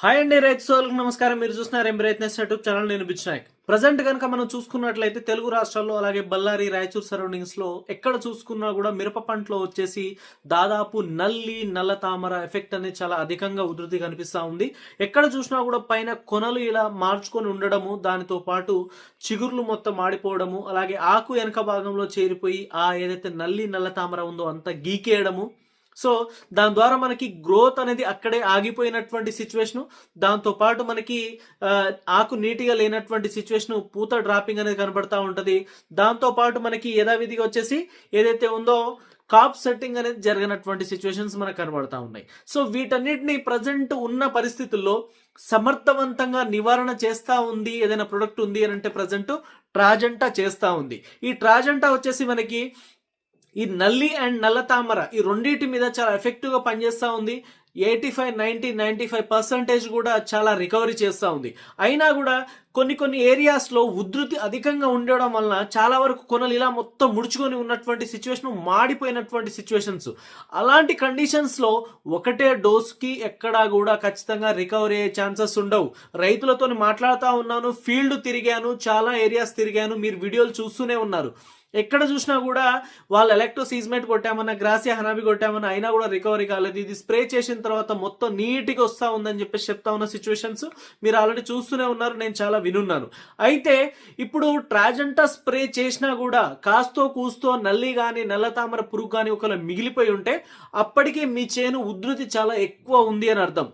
Hi అండి రైతు సోదరులకు నమస్కారం. మీరు చూస్తున్నారు ఎం రైతు యూట్యూబ్ ఛానల్ నేను బిచ్నాయక్ ప్రజెంట్ కనుక మనం చూసుకున్నట్లయితే తెలుగు రాష్ట్రాల్లో అలాగే బళ్ళారి రాయచూర్ సరౌండింగ్స్లో ఎక్కడ చూసుకున్నా కూడా మిరప పంటలో వచ్చేసి దాదాపు నల్లి నల్ల తామర ఎఫెక్ట్ అనేది చాలా అధికంగా ఉధృతి కనిపిస్తూ ఉంది. ఎక్కడ చూసినా కూడా పైన కొనలు ఇలా మార్చుకొని ఉండడము దానితో పాటు చిగుర్లు మొత్తం ఆడిపోవడము అలాగే ఆకు వెనక భాగంలో చేరిపోయి ఆ ఏదైతే నల్లి నల్ల తామర ఉందో అంతా గీకేయడము సో దాని ద్వారా మనకి గ్రోత్ అనేది అక్కడే ఆగిపోయినటువంటి సిచ్యువేషను దాంతోపాటు మనకి ఆకు నీటిగా లేనటువంటి సిచ్యువేషను పూత డ్రాపింగ్ అనేది కనబడతా ఉంటుంది. దాంతోపాటు మనకి యథావిధిగా వచ్చేసి ఏదైతే ఉందో కాప్ సెట్టింగ్ అనేది జరిగినటువంటి సిచ్యువేషన్స్ మనకు కనబడతా ఉన్నాయి. సో వీటన్నిటిని ప్రజెంట్ ఉన్న పరిస్థితుల్లో సమర్థవంతంగా నివారణ చేస్తూ ఉంది ఏదైనా ప్రొడక్ట్ ఉంది అని అంటే ప్రజెంట్ ట్రాజెంటా చేస్తూ ఉంది. ఈ ట్రాజెంటా వచ్చేసి మనకి ఈ నల్లి అండ్ నల్ల తామర ఈ రెండింటి మీద చాలా ఎఫెక్టివ్గా పనిచేస్తూ ఉంది. Eighty five ninety ninety five percentage కూడా చాలా రికవరీ చేస్తూ ఉంది. అయినా కూడా కొన్ని కొన్ని ఏరియాస్లో ఉధృతి అధికంగా ఉండడం వలన చాలా వరకు కొనలు ఇలా మొత్తం ముడుచుకొని ఉన్నటువంటి సిచ్యువేషన్ మాడిపోయినటువంటి సిచ్యువేషన్స్ అలాంటి కండిషన్స్లో ఒకటే డోస్కి ఎక్కడా కూడా ఖచ్చితంగా రికవరీ అయ్యే ఛాన్సెస్ ఉండవు. రైతులతో మాట్లాడుతూ ఉన్నాను ఫీల్డ్ తిరిగాను చాలా ఏరియాస్ తిరిగాను మీరు వీడియోలు చూస్తూనే ఉన్నారు. ఎక్కడ చూసినా కూడా వాళ్ళు ఎలక్ట్రో సీజ్మెంట్ కొట్టామన్నా గ్రాసియా హనాబి కొట్టామన్నా అయినా కూడా రికవరీ కాలేదు. ఇది స్ప్రే చేసిన తర్వాత మొత్తం నీట్గా వస్తూ ఉందని చెప్పేసి చెప్తా ఉన్న సిచ్యువేషన్స్ మీరు ఆల్రెడీ చూస్తూనే ఉన్నారు. నేను చాలా వినున్నాను. అయితే ఇప్పుడు ట్రాజెంటా స్ప్రే చేసినా కూడా కాస్తో కూస్తో నల్లి కానీ నల్ల తామర పురుగు కానీ ఒకవేళ మిగిలిపోయి ఉంటే అప్పటికే మీ చేను ఉధృతి చాలా ఎక్కువ ఉంది అని అర్థం.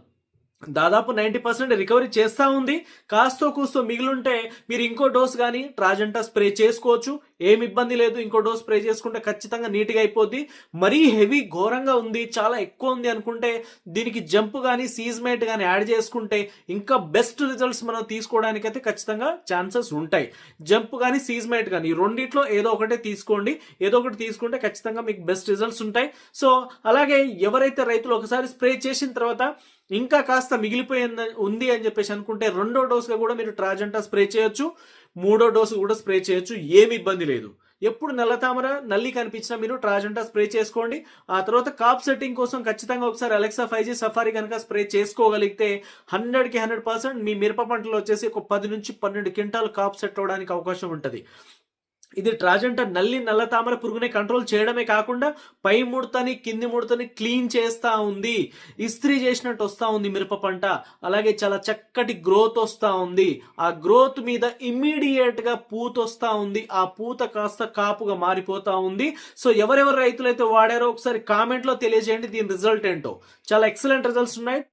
దాదాపు నైంటీ పర్సెంట్ రికవరీ చేస్తూ ఉంది. కాస్తో కూస్తో మిగిలింటే మీరు ఇంకో డోస్ కానీ ట్రాజెంటా స్ప్రే చేసుకోవచ్చు. ఏం ఇబ్బంది లేదు ఇంకో డోస్ స్ప్రే చేసుకుంటే ఖచ్చితంగా నీట్గా అయిపోద్ది. మరీ హెవీ ఘోరంగా ఉంది చాలా ఎక్కువ ఉంది అనుకుంటే దీనికి జంప్ కానీ సీజ్మేట్ కానీ యాడ్ చేసుకుంటే ఇంకా బెస్ట్ రిజల్ట్స్ మనం తీసుకోవడానికి అయితే ఖచ్చితంగా ఛాన్సెస్ ఉంటాయి. జంప్ కానీ సీజ్మేట్ కానీ ఈ రెండిట్లో ఏదో ఒకటే తీసుకోండి. ఏదో ఒకటి తీసుకుంటే ఖచ్చితంగా మీకు బెస్ట్ రిజల్ట్స్ ఉంటాయి. సో అలాగే ఎవరైతే రైతులు ఒకసారి స్ప్రే చేసిన తర్వాత ఇంకా కాస్త మిగిలిపోయింది ఉంది అని చెప్పేసి అనుకుంటే రెండో డోస్గా కూడా మీరు ట్రాజెంటా స్ప్రే చేయొచ్చు. మూడో డోసు కూడా స్ప్రే చేయొచ్చు. ఏమి ఇబ్బంది లేదు. ఎప్పుడు నల్ల తామర నల్లి కనిపించినా మీరు ట్రాజెంటా స్ప్రే చేసుకోండి. ఆ తర్వాత కాప్ సెట్టింగ్ కోసం ఖచ్చితంగా ఒకసారి అలెక్సా ఫైవ్ జీ సఫారీ కనుక స్ప్రే చేసుకోగలిగితే హండ్రెడ్కి హండ్రెడ్ పర్సెంట్ మీ మిరప పంటలో వచ్చేసి ఒక పది నుంచి పన్నెండు క్వింటాలు కాప్ సెట్ అవడానికి అవకాశం ఉంటుంది. ఇది ట్రాజెంటా నల్లి నల్ల తామర పురుగుని కంట్రోల్ చేయడమే కాకుండా పై ముడతని కింది ముడతని క్లీన్ చేస్తూ ఉంది. ఇస్త్రీ చేసినట్టు వస్తూ ఉంది మిరప పంట. అలాగే చాలా చక్కటి గ్రోత్ వస్తూ ఉంది. ఆ గ్రోత్ మీద ఇమ్మీడియట్గా పూత వస్తూ ఉంది. ఆ పూత కాస్త కాపుగా మారిపోతూ ఉంది. సో ఎవరెవరు రైతులైతే వాడారో ఒకసారి కామెంట్లో తెలియజేయండి. దీని రిజల్ట్ ఏంటో. చాలా ఎక్సలెంట్ రిజల్ట్స్ ఉన్నాయి.